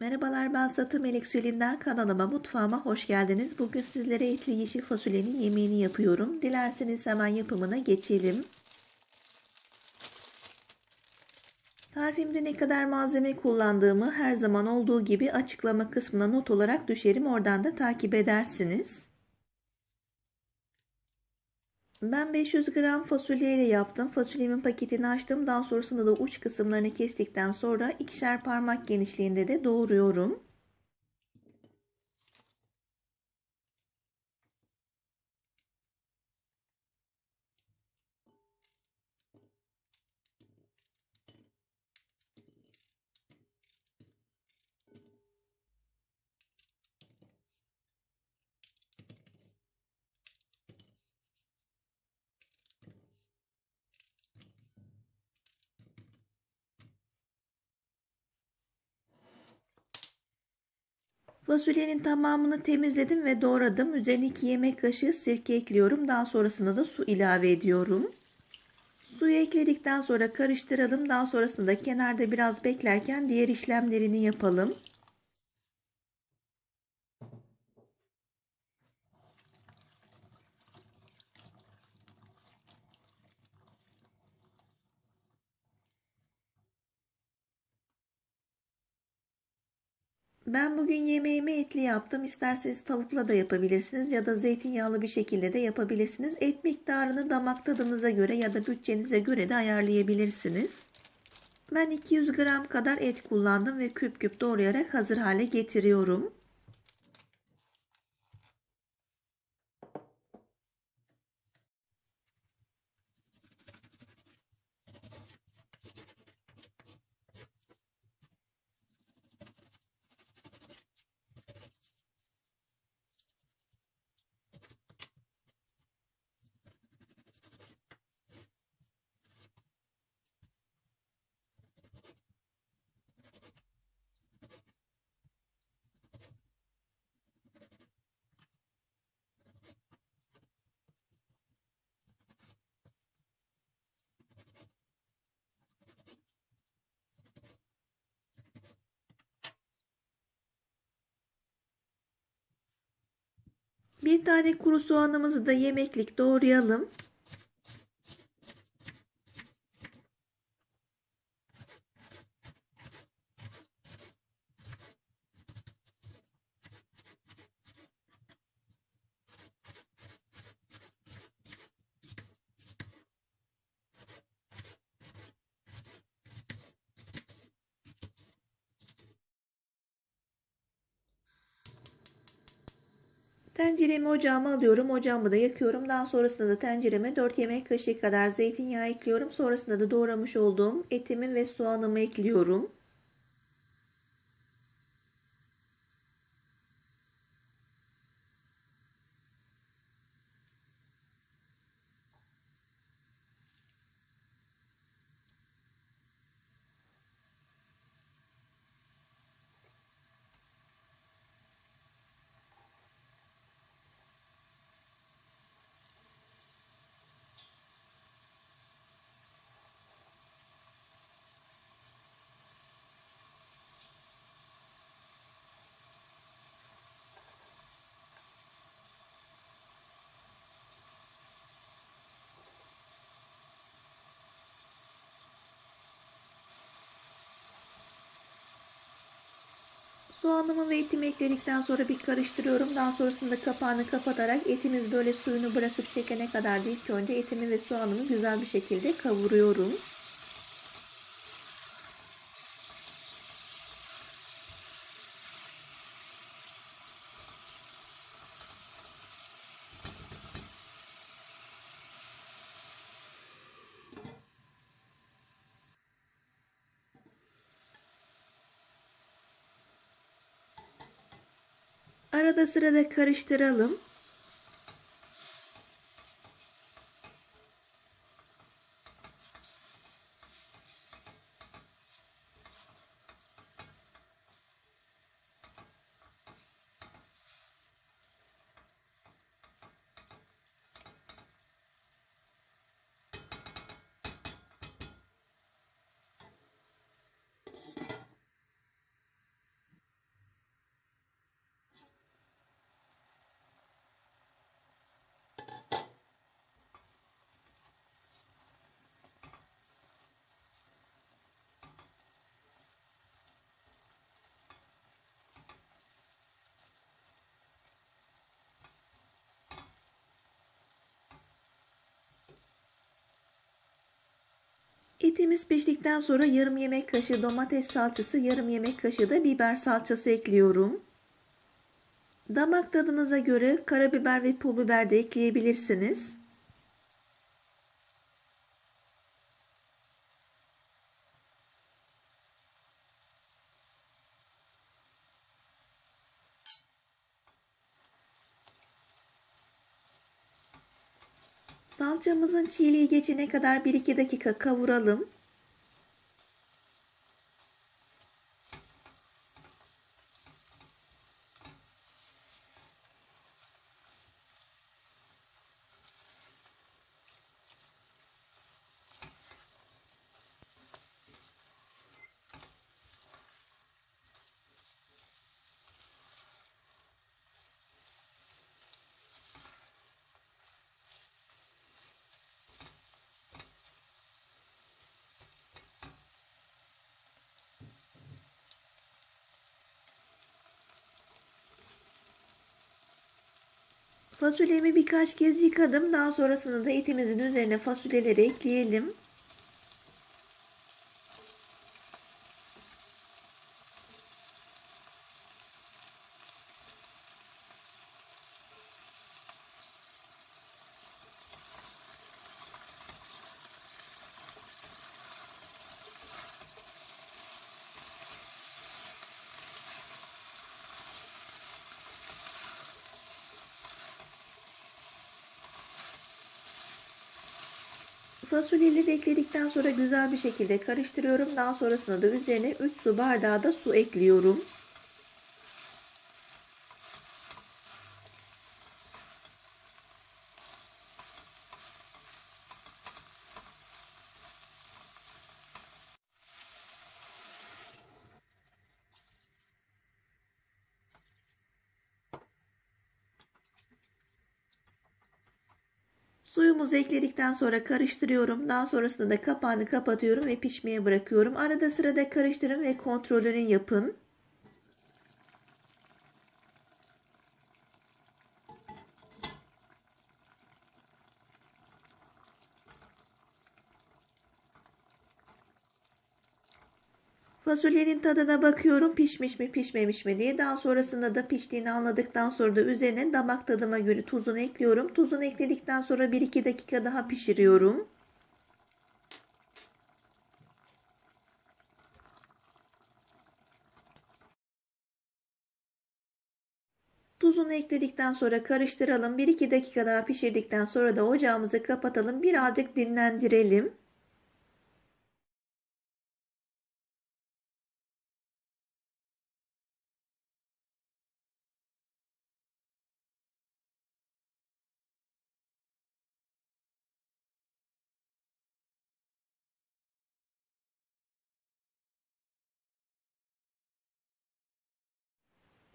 Merhabalar ben Satı Melek Selin'den kanalıma mutfağıma hoş geldiniz. Bugün sizlere etli yeşil fasulyenin yemeğini yapıyorum. Dilerseniz hemen yapımına geçelim. Tarifimde ne kadar malzeme kullandığımı her zaman olduğu gibi açıklama kısmına not olarak düşerim. Oradan da takip edersiniz. Ben 500 gram fasulye ile yaptım. Fasulyemin paketini açtım. Daha sonrasında da uç kısımlarını kestikten sonra ikişer parmak genişliğinde de doğruyorum. Fasulyenin tamamını temizledim ve doğradım. Üzerine 2 yemek kaşığı sirke ekliyorum. Daha sonrasında da su ilave ediyorum. Suyu ekledikten sonra karıştıralım. Daha sonrasında kenarda biraz beklerken diğer işlemlerini yapalım. Ben bugün yemeğimi etli yaptım. İsterseniz tavukla da yapabilirsiniz ya da zeytinyağlı bir şekilde de yapabilirsiniz. Et miktarını damak tadınıza göre ya da bütçenize göre de ayarlayabilirsiniz. Ben 200 gram kadar et kullandım ve küp küp doğrayarak hazır hale getiriyorum. Bir tane kuru soğanımızı da yemeklik doğrayalım. Tenceremi ocağıma alıyorum. Ocağımı da yakıyorum. Daha sonrasında da tencereme 4 yemek kaşığı kadar zeytinyağı ekliyorum. Sonrasında da doğramış olduğum etimi ve soğanımı ekliyorum. Soğanımı ve etimi ekledikten sonra bir karıştırıyorum. Daha sonrasında kapağını kapatarak etimiz böyle suyunu bırakıp çekene kadar da ilk önce etimi ve soğanımı güzel bir şekilde kavuruyorum. Arada sırada karıştıralım. Etimiz piştikten sonra yarım yemek kaşığı domates salçası, yarım yemek kaşığı da biber salçası ekliyorum. Damak tadınıza göre karabiber ve pul biber de ekleyebilirsiniz. Salçamızın çiğliği geçene kadar 1-2 dakika kavuralım. Fasulyemi birkaç kez yıkadım. Daha sonrasında da etimizin üzerine fasulyeleri ekleyelim. Fasulyeleri ekledikten sonra güzel bir şekilde karıştırıyorum. Daha sonrasında da üzerine 3 su bardağı da su ekliyorum. Suyumuzu ekledikten sonra karıştırıyorum. Daha sonrasında da kapağını kapatıyorum ve pişmeye bırakıyorum. Arada sırada karıştırın ve kontrolünü yapın. Fasulyenin tadına bakıyorum pişmiş mi pişmemiş mi diye. Daha sonrasında da piştiğini anladıktan sonra da üzerine damak tadıma göre tuzunu ekliyorum. Tuzunu ekledikten sonra 1-2 dakika daha pişiriyorum. Tuzunu ekledikten sonra karıştıralım. 1-2 dakika daha pişirdikten sonra da ocağımızı kapatalım. Birazcık dinlendirelim.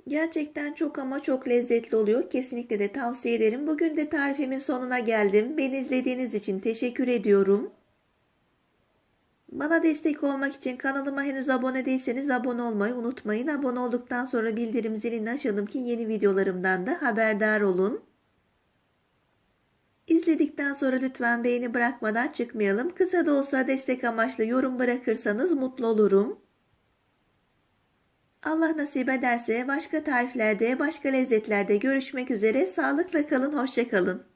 Gerçekten çok ama çok lezzetli oluyor. Kesinlikle de tavsiye ederim. Bugün de tarifimin sonuna geldim. Beni izlediğiniz için teşekkür ediyorum. Bana destek olmak için kanalıma henüz abone değilseniz abone olmayı unutmayın. Abone olduktan sonra bildirim zilini açalım ki yeni videolarımdan da haberdar olun. İzledikten sonra lütfen beğeni bırakmadan çıkmayalım. Kısa da olsa destek amaçlı yorum bırakırsanız mutlu olurum. Allah nasip ederse başka tariflerde, başka lezzetlerde görüşmek üzere. Sağlıkla kalın, hoşça kalın.